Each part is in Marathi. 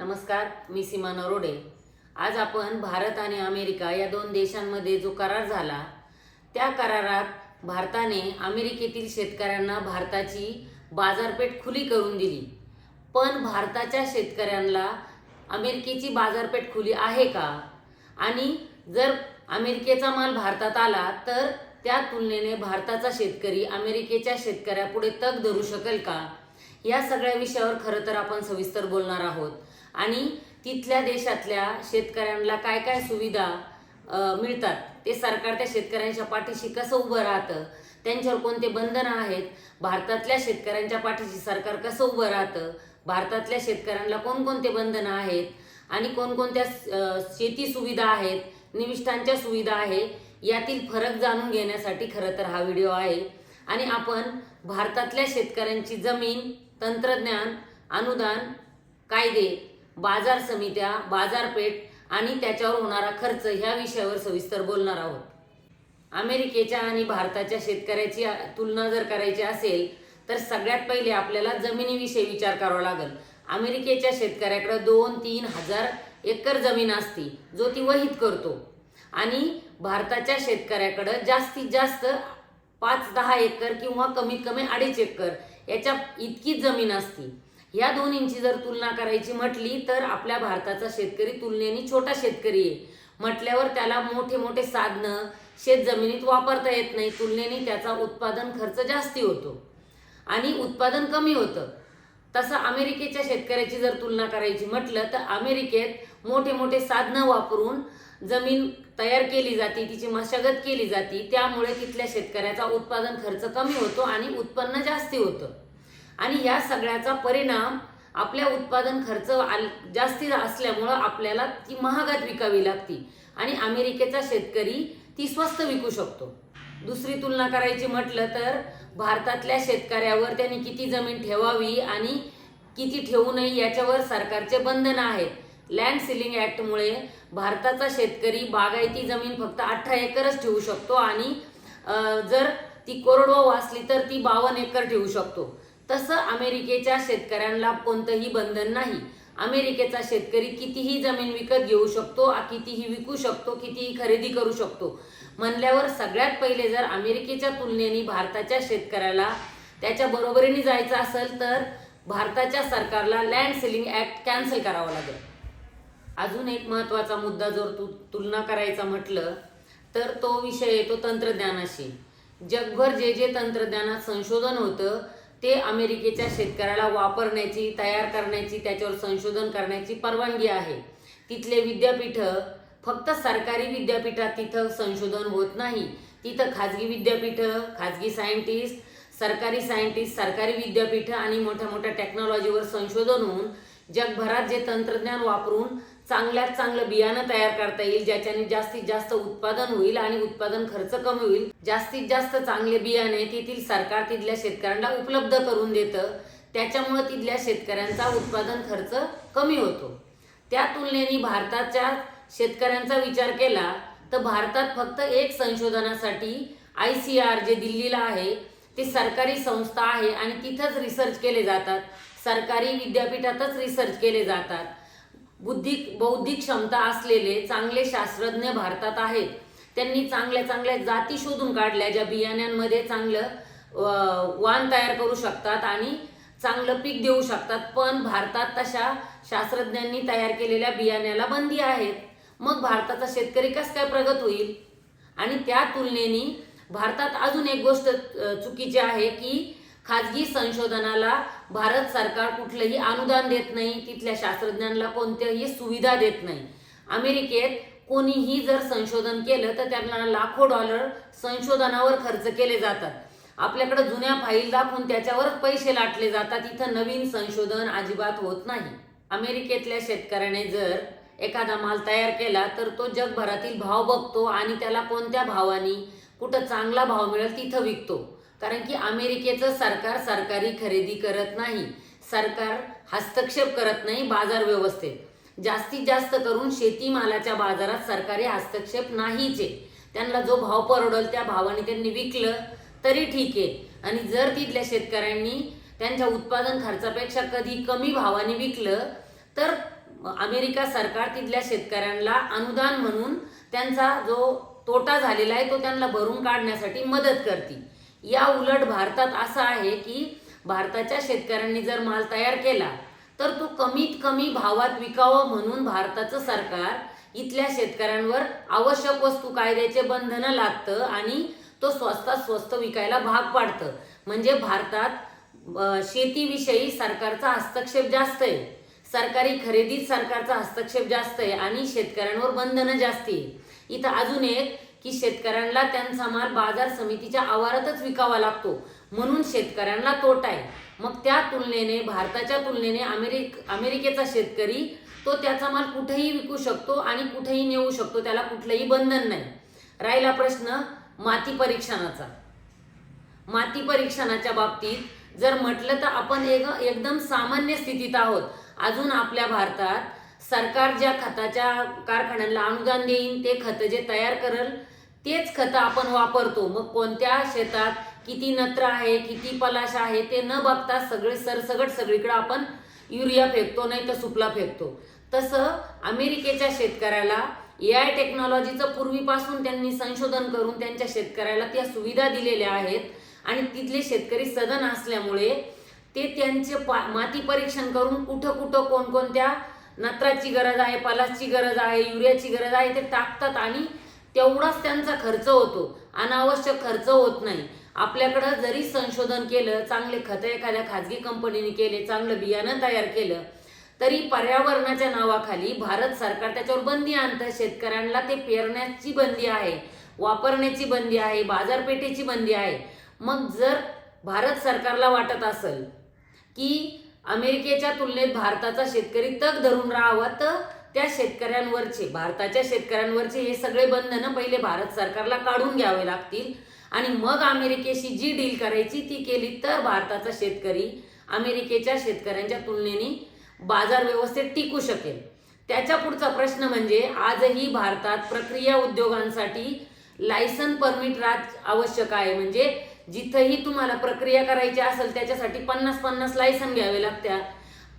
नमस्कार मी सीमा नरोडे आज आपण भारत आणि अमेरिका या दोन देशांमध्ये जो करार झाला त्या करारात भारताने अमेरिकेतील शेतकऱ्यांना भारताची बाजारपेठ खुली करून दिली. पण भारताच्या शेतकऱ्यांना अमेरिकेची बाजारपेठ खुली आहे का? आणि जर अमेरिकेचा माल भारतात आला तर त्या तुलनेने भारताचा शेतकरी अमेरिकेच्या शेतकऱ्यापुढे तग धरू शकेल का? या सगळ्या विषयावर खरं तर आपण सविस्तर बोलणार आहोत. आणि तिथल्या देशातल्या शेतकऱ्यांना काय काय सुविधा मिळतात ते सरकार त्या शेतकऱ्यांच्या पाठीशी कसं उभं राहतं त्यांच्यावर कोणते बंधनं आहेत भारतातल्या शेतकऱ्यांच्या पाठीशी सरकार कसं उभं राहतं भारतातल्या शेतकऱ्यांना कोणकोणते बंधनं आहेत आणि कोणकोणत्या शेती सुविधा आहेत निविष्ठांच्या सुविधा आहे यातील फरक जाणून घेण्यासाठी खरं तर हा व्हिडिओ आहे. आणि आपण भारतातल्या शेतकऱ्यांची जमीन तंत्रज्ञान अनुदान कायदे बाजार समित्या बाजारपेठ आणि त्याच्यावर होणारा खर्च ह्या विषयावर सविस्तर बोलणार आहोत. अमेरिकेच्या आणि भारताच्या शेतकऱ्याची तुलना जर करायची असेल तर सगळ्यात पहिले आपल्याला जमिनीविषयी विचार करावा लागेल. अमेरिकेच्या शेतकऱ्याकडे दोन तीन हजार एकर जमीन असती जो ती वहीत करतो. आणि भारताच्या शेतकऱ्याकडं जास्तीत जास्त पाच दहा एकर किंवा कमीत कमी अडीच एकर याच्या इतकीच जमीन असती. या दोन्हींची जर तुलना करायची म्हटली तर आपल्या भारताचा शेतकरी तुलनेने छोटा शेतकरी आहे. म्हटल्यावर त्याला मोठे मोठे साधनं शेत जमिनीत वापरता येत नाही. तुलनेने त्याचा उत्पादन खर्च जास्ती होतो. आणि उत्पादन कमी होतं. तसं अमेरिकेच्या शेतकऱ्याची जर तुलना करायची म्हटलं तर अमेरिकेत मोठे मोठे साधनं वापरून जमीन तयार केली जाते तिची मशागत केली जाते. त्यामुळे तिथल्या शेतकऱ्याचा उत्पादन खर्च कमी होतो आणि उत्पन्न जास्ती होतं. आणि या सगळ्याचा परिणाम आपल्या उत्पादन खर्च आल- जास्ती असल्यामुळं आपल्याला ती महागात विकावी लागती. आणि अमेरिकेचा शेतकरी ती स्वस्त विकू शकतो. दुसरी तुलना करायची म्हटलं तर भारतातल्या शेतकऱ्यावर त्यांनी किती जमीन ठेवावी आणि किती ठेवू नये याच्यावर सरकारचे बंधन आहेत लँड सिलिंग ॲक्टमुळे भारताचा शेतकरी बागायती जमीन फक्त अठरा एकरच ठेवू शकतो आणि जर ती कोरडवाहू असली तर ती बावन्न एकर ठेवू शकतो. तसं अमेरिकेच्या शेतकऱ्यांना कोणतंही बंधन नाही. अमेरिकेचा शेतकरी कितीही जमीन विकत घेऊ शकतो कितीही विकू शकतो कितीही खरेदी करू शकतो. म्हणल्यावर सगळ्यात पहिले जर अमेरिकेच्या तुलनेने भारताच्या शेतकऱ्याला त्याच्या बरोबरीने जायचं असेल तर भारताच्या सरकारला लँड सेलिंग ऍक्ट कॅन्सल करावा लागेल. अजून एक महत्त्वाचा मुद्दा जर तू तुलना करायचा म्हटलं तर तो विषय येतो तंत्रज्ञानाशी. जगभर जे जे तंत्रज्ञानात संशोधन होतं ते अमेरिकेच्या शेतकऱ्याला वापरण्याची तयार करण्याची त्याच्यावर संशोधन करण्याची परवानगी आहे. तिथले विद्यापीठ फक्त सरकारी विद्यापीठात तिथं संशोधन होत नाही. तिथं खाजगी विद्यापीठं खाजगी सायंटिस्ट सरकारी सायंटिस्ट सरकारी विद्यापीठं आणि मोठ्या मोठ्या टेक्नॉलॉजीवर संशोधन होऊन जगभरात जे तंत्रज्ञान वापरून चांगल्यात चांगलं बियाणं तयार करता येईल ज्याच्याने जास्तीत जास्त उत्पादन होईल आणि उत्पादन खर्च कमी होईल. जास्तीत जास्त चांगले बियाणे तेथील सरकार तिथल्या शेतकऱ्यांना उपलब्ध करून देतं. त्याच्यामुळे तिथल्या शेतकऱ्यांचा उत्पादन खर्च कमी होतो. त्या तुलनेने भारताच्या शेतकऱ्यांचा विचार केला तर भारतात फक्त एक संशोधनासाठी आय सी आर जे दिल्लीला आहे ते सरकारी संस्था आहे आणि तिथंच रिसर्च केले जातात. सरकारी विद्यापीठातच रिसर्च केले जातात. बुद्धिक बौद्धिक क्षमता असलेले चांगले शास्त्रज्ञ भारतात आहेत. त्यांनी चांगल्या चांगल्या जाती शोधून काढल्या ज्या बियाण्यांमध्ये चांगलं वाण तयार करू शकतात आणि चांगलं पीक देऊ शकतात. पण भारतात तशा शास्त्रज्ञांनी तयार केलेल्या बियाण्याला बंदी आहेत. मग भारताचा शेतकरी कसं काय प्रगत होईल? आणि त्या तुलनेने भारतात अजून एक गोष्ट चुकीची आहे की खाजगी संशोधनाला भारत सरकार कुठलंही अनुदान देत नाही तिथल्या शास्त्रज्ञांना कोणत्याही सुविधा देत नाही. अमेरिकेत कोणीही जर संशोधन केलं तर त्यांना लाखो डॉलर संशोधनावर खर्च केले जातात. आपल्याकडे जुन्या फाईल दाखवून त्याच्यावरच पैसे लाटले जातात. इथं नवीन संशोधन अजिबात होत नाही. अमेरिकेतल्या शेतकऱ्याने जर एखादा माल तयार केला तर तो जगभरातील भाव बघतो आणि त्याला कोणत्या भावानी कुठं चांगला भाव मिळेल तिथं विकतो. कारण की अमेरिकेचं सरकार सरकारी खरेदी करत नाही. सरकार हस्तक्षेप करत नाही बाजार व्यवस्थेत. जास्तीत जास्त करून शेतीमालाच्या बाजारात सरकारी हस्तक्षेप नाहीच. आहे त्यांना जो भाव परवडेल त्या भावाने त्यांनी विकलं तरी ठीक आहे. आणि जर तिथल्या शेतकऱ्यांनी त्यांच्या उत्पादन खर्चापेक्षा कधी कमी भावाने विकलं तर अमेरिका सरकार तिथल्या शेतकऱ्यांना अनुदान म्हणून त्यांचा जो तोटा झालेला आहे तो त्यांना भरून काढण्यासाठी मदत करते. या उलट भारतात असं आहे की भारताच्या शेतकऱ्यांनी जर माल तयार केला तर तो कमीत कमी भावात विकावं म्हणून भारताचं सरकार इथल्या शेतकऱ्यांवर आवश्यक वस्तू कायद्याचे बंधनं लागतं आणि तो स्वस्तात स्वस्त विकायला भाग पाडतं. म्हणजे भारतात शेतीविषयी सरकारचा हस्तक्षेप जास्त आहे. सरकारी खरेदीत सरकारचा हस्तक्षेप जास्त आहे आणि शेतकऱ्यांवर बंधनं जास्त आहे. इथं अजून एक की शेतकऱ्यांना त्यांचा माल बाजार समितीच्या आवारातच विकावा लागतो. म्हणून शेतकऱ्यांना तोटा आहे. मग त्या तुलनेने भारताच्या तुलनेने अमेरिक अमेरिकेचा शेतकरी तो त्याचा माल कुठेही विकू शकतो आणि कुठेही नेऊ शकतो त्याला कुठलंही बंधन नाही. राहिला प्रश्न माती परीक्षणाचा. माती परीक्षणाच्या बाबतीत जर म्हटलं तर आपण एक एकदम सामान्य स्थितीत आहोत. अजून आपल्या भारतात सरकार ज्या खताच्या कारखान्यांना अनुदान देईन ते खतं जे तयार करल तेच खतं आपण वापरतो. मग कोणत्या शेतात किती नत्र आहे किती पलाश आहे ते न बघता सगळे सरसगट सगळीकडे आपण युरिया फेकतो नाही तर सुपला फेकतो. तसं अमेरिकेच्या शेतकऱ्याला ए आय टेक्नॉलॉजीचं पूर्वीपासून त्यांनी संशोधन करून त्यांच्या शेतकऱ्याला त्या सुविधा दिलेल्या आहेत आणि तिथले शेतकरी सदन असल्यामुळे ते त्यांचे पा माती परीक्षण करून कुठं कुठं कोणकोणत्या नत्राची गरज आहे पलासची गरज आहे युरियाची गरज आहे ते टाकतात आणि तेवढाच त्यांचा खर्च होतो. अनावश्यक खर्च होत नाही. आपल्याकडं जरी संशोधन केलं चांगले खतं एखाद्या खाजगी कंपनीने केले चांगलं बियाणं तयार केलं तरी पर्यावरणाच्या नावाखाली भारत सरकार त्याच्यावर बंदी आणतं. शेतकऱ्यांना ते पेरण्याची बंदी आहे वापरण्याची बंदी आहे बाजारपेठेची बंदी आहे. मग जर भारत सरकारला वाटत असेल की अमेरिकेच्या तुलनेत भारताचा शेतकरी तग धरून राहावा तर त्या शेतकऱ्यांवरचे भारताच्या शेतकऱ्यांवरचे हे सगळे बंधनं पहिले भारत सरकारला काढून घ्यावे लागतील. आणि मग अमेरिकेशी जी डील करायची ती केली तर भारताचा शेतकरी अमेरिकेच्या शेतकऱ्यांच्या तुलनेने बाजार व्यवस्थेत टिकू शकेल. त्याच्या पुढचा प्रश्न म्हणजे आजही भारतात प्रक्रिया उद्योगांसाठी लायसन परमिट राज आवश्यक आहे. म्हणजे जिथंही तुम्हाला प्रक्रिया करायची असेल त्याच्यासाठी पन्नास पन्नास लायसन घ्यावे लागतात.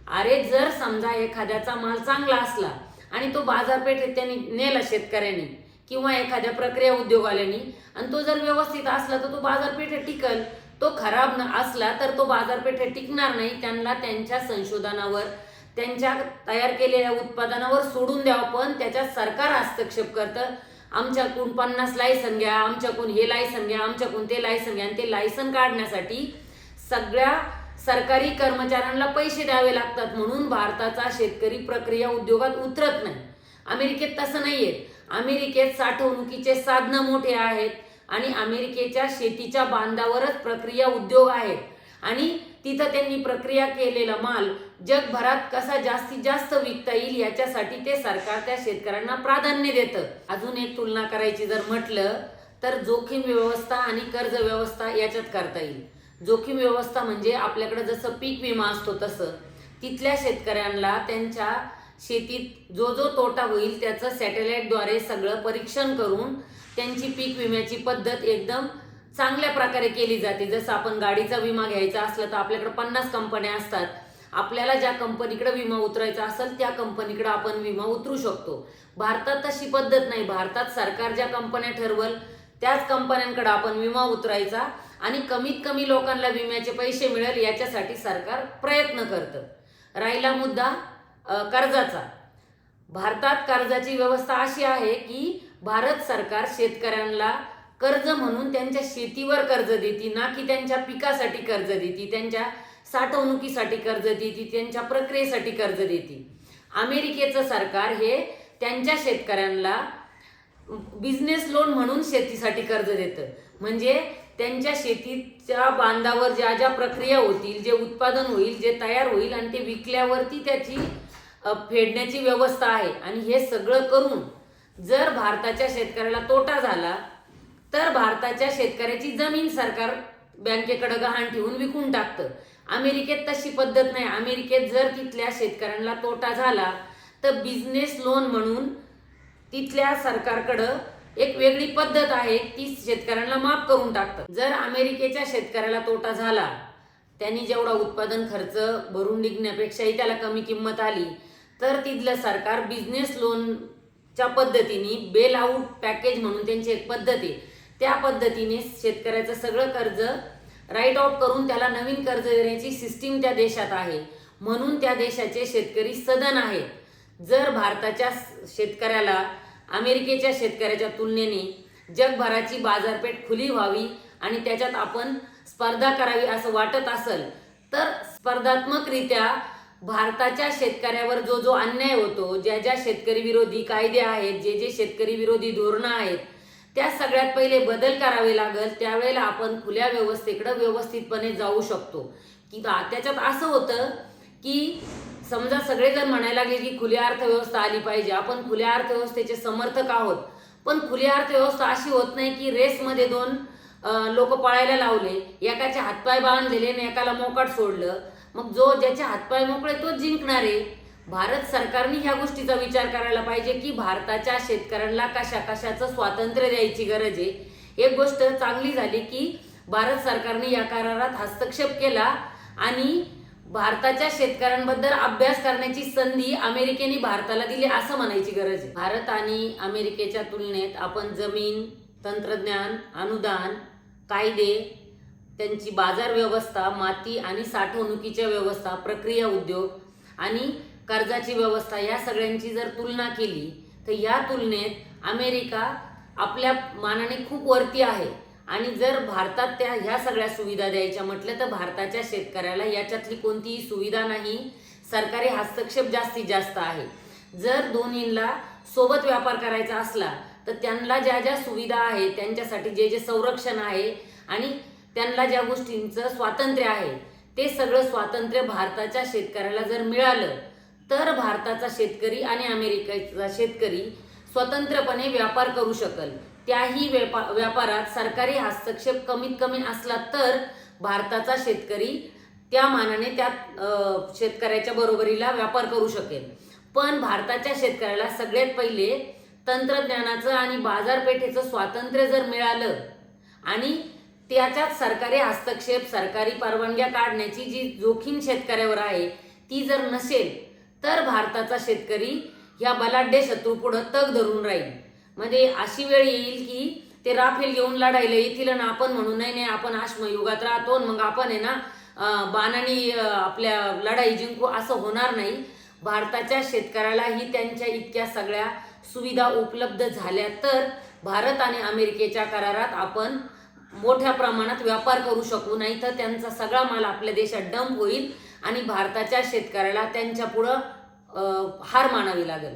अरे जर समजा एखाद्याचा माल चांगला असला आणि तो बाजारपेठेत त्यांनी नेला शेतकऱ्यांनी किंवा एखाद्या प्रक्रिया उद्योगवाल्यानी आणि तो जर व्यवस्थित असला तर तो बाजारपेठेत टिकल. तो खराब न असला तर तो बाजारपेठेत टिकणार नाही. त्यांना त्यांच्या संशोधनावर त्यांच्या तयार केलेल्या उत्पादनावर सोडून द्यावं. पण त्याच्यात सरकार हस्तक्षेप करतं. आमच्याकडून पन्नास लायसन घ्या आमच्याकडून हे लायसन घ्या आमच्याकडून ते लायसन घ्या आणि ते लायसन काढण्यासाठी सगळ्या सरकारी कर्मचाऱ्यांना पैसे द्यावे लागतात म्हणून भारताचा शेतकरी प्रक्रिया उद्योगात उतरत नाही. अमेरिकेत तसं नाहीये. अमेरिकेत साठवणुकीचे साधनं मोठे आहेत आणि अमेरिकेच्या शेतीच्या बांधावरच प्रक्रिया उद्योग आहेत आणि तिथं त्यांनी प्रक्रिया केलेला माल जगभरात कसा जास्तीत जास्त विकता येईल याच्यासाठी ते सरकार त्या शेतकऱ्यांना प्राधान्य देतं. अजून एक तुलना करायची जर म्हटलं तर जोखीम व्यवस्था आणि कर्ज व्यवस्था याच्यात करता येईल. जोखीम व्यवस्था म्हणजे आपल्याकडे जसं पीक विमा असतो तसं तिथल्या शेतकऱ्यांना त्यांच्या शेतीत जो जो तोटा होईल त्याचं सॅटेलाईटद्वारे सगळं परीक्षण करून त्यांची पीक विम्याची पद्धत एकदम चांगल्या प्रकारे केली जाते. जसं आपण गाडीचा विमा घ्यायचा असला तर आपल्याकडे पन्नास कंपन्या असतात. आपल्याला ज्या कंपनीकडे विमा उतरायचा असेल त्या कंपनीकडे आपण विमा उतरू शकतो. भारतात तशी पद्धत नाही. भारतात सरकार ज्या कंपन्या ठरवल त्याच कंपन्यांकडे आपण विमा उतरायचा. आणि कमीत कमी लोकांना विम्याचे पैसे मिळेल याच्यासाठी सरकार प्रयत्न करतं. राहिला मुद्दा कर्जाचा. भारतात कर्जाची व्यवस्था अशी आहे की भारत सरकार शेतकऱ्यांना कर्ज म्हणून त्यांच्या शेतीवर कर्ज देते ना की त्यांच्या पिकासाठी कर्ज देते त्यांच्या साठवणुकीसाठी कर्ज देते त्यांच्या प्रक्रियेसाठी कर्ज देते. अमेरिकेचं सरकार हे त्यांच्या शेतकऱ्यांना बिझनेस लोन म्हणून शेतीसाठी कर्ज देतं. म्हणजे त्यांच्या शेतीच्या बांधावर ज्या ज्या प्रक्रिया होतील जे उत्पादन होईल जे तयार होईल आणि ते विकल्यावरती त्याची फेडण्याची व्यवस्था आहे. आणि हे सगळं करून जर भारताच्या शेतकऱ्याला तोटा झाला तर भारताच्या शेतकऱ्याची जमीन सरकार बँकेकडे गहाण ठेवून विकून टाकतं. अमेरिकेत तशी पद्धत नाही. अमेरिकेत जर तिथल्या शेतकऱ्यांना तोटा झाला तर बिझनेस लोन म्हणून तिथल्या सरकारकडं एक वेगळी पद्धत आहे ती शेतकऱ्यांना माफ करून टाकतं जर अमेरिकेच्या शेतकऱ्याला तोटा झाला त्यांनी जेवढा उत्पादन खर्च भरून निघण्यापेक्षाही त्याला कमी किंमत आली तर तिथलं सरकार बिझनेस लोनच्या पद्धतीने बेल आऊट पॅकेज म्हणून त्यांची एक पद्धत आहे. त्या पद्धतीने शेतकऱ्याचं सगळं कर्ज राईट ऑफ करून त्याला नवीन कर्ज देण्याची सिस्टीम त्या देशात आहे. म्हणून त्या देशाचे शेतकरी सदन आहेत जर भारताच्या शेतकऱ्याला अमेरिकेच्या शेतकऱ्याच्या तुलनेने जगभराची बाजारपेठ खुली व्हावी आणि त्याच्यात आपण स्पर्धा करावी असं वाटत असेल तर स्पर्धात्मकरित्या भारताच्या शेतकऱ्यावर जो जो अन्याय होतो ज्या ज्या शेतकरी विरोधी कायदे आहेत जे जे शेतकरी विरोधी धोरणं आहेत त्या सगळ्यात पहिले बदल करावे लागेल त्यावेळेला आपण खुल्या व्यवस्थेकडं व्यवस्थितपणे जाऊ शकतो. की त्याच्यात असं होतं की समजा सगळेजण म्हणायला लागले की खुली अर्थव्यवस्था आली पाहिजे आपण खुल्या अर्थव्यवस्थेचे समर्थक आहोत. पण खुली अर्थव्यवस्था अशी होत नाही की रेसमध्ये दोन लोक पळायला लावले एकाचे हातपाय बांधलेले आणि एकाला मोकाट सोडलं मग जो ज्याचे हातपाय मोकळे तो जिंकणार आहे. भारत सरकारने ह्या गोष्टीचा विचार करायला पाहिजे की भारताच्या शेतकऱ्यांना कशा कशाचं स्वातंत्र्य द्यायची गरज आहे. एक गोष्ट चांगली झाली की भारत सरकारने या करारात हस्तक्षेप केला आणि भारताच्या शेतकऱ्यांबद्दल अभ्यास करण्याची संधी अमेरिकेने भारताला दिली असं म्हणायची गरज आहे. भारत आणि अमेरिकेच्या तुलनेत आपण जमीन तंत्रज्ञान अनुदान कायदे त्यांची बाजार व्यवस्था माती आणि साठवणुकीच्या व्यवस्था प्रक्रिया उद्योग आणि कर्जाची व्यवस्था या सगळ्यांची जर तुलना केली तर या तुलनेत अमेरिका आपल्या मानाने खूप वरती आहे. आणि जर भारतात त्या ह्या सगळ्या सुविधा द्यायच्या म्हटलं तर भारताच्या शेतकऱ्याला याच्यातली कोणतीही सुविधा नाही. सरकारी हस्तक्षेप जास्तीत जास्त आहे. जर दोन्हीला सोबत व्यापार करायचा असला तर त्यांना ज्या ज्या सुविधा आहे त्यांच्यासाठी जे जे संरक्षण आहे आणि त्यांना ज्या गोष्टींचं स्वातंत्र्य आहे ते सगळं स्वातंत्र्य भारताच्या शेतकऱ्याला जर मिळालं तर भारताचा शेतकरी आणि अमेरिकेचा शेतकरी स्वतंत्रपणे व्यापार करू शकल. त्याही व्यापा व्यापारात सरकारी हस्तक्षेप कमीत कमी असला तर भारताचा शेतकरी त्या मानाने त्या शेतकऱ्याच्या बरोबरीला व्यापार करू शकेल. पण भारताच्या शेतकऱ्याला सगळ्यात पहिले तंत्रज्ञानाचं आणि बाजारपेठेचं स्वातंत्र्य जर मिळालं आणि त्याच्यात सरकारी हस्तक्षेप सरकारी परवानग्या काढण्याची जी जोखीम शेतकऱ्यावर आहे ती जर नसेल तर भारताचा शेतकरी ह्या बलाढ्य शत्रूपुढं तग धरून राहील. म्हणजे अशी वेळ येईल की ते राफेल घेऊन लढायला येतील आणि आपण म्हणू नाही नाही आपण आश्मयुगात राहतो आणि मग आपण आहे ना अं, बाणाने आपल्या लढाई जिंकू. असं होणार नाही. भारताच्या शेतकऱ्यालाही त्यांच्या इतक्या सगळ्या सुविधा उपलब्ध झाल्या तर भारत आणि अमेरिकेच्या करारात आपण मोठ्या प्रमाणात व्यापार करू शकू. नाही तर त्यांचा सगळा माल आपल्या देशात डंप होईल आणि भारताच्या शेतकऱ्याला त्यांच्या पुढं हार मानावी लागेल.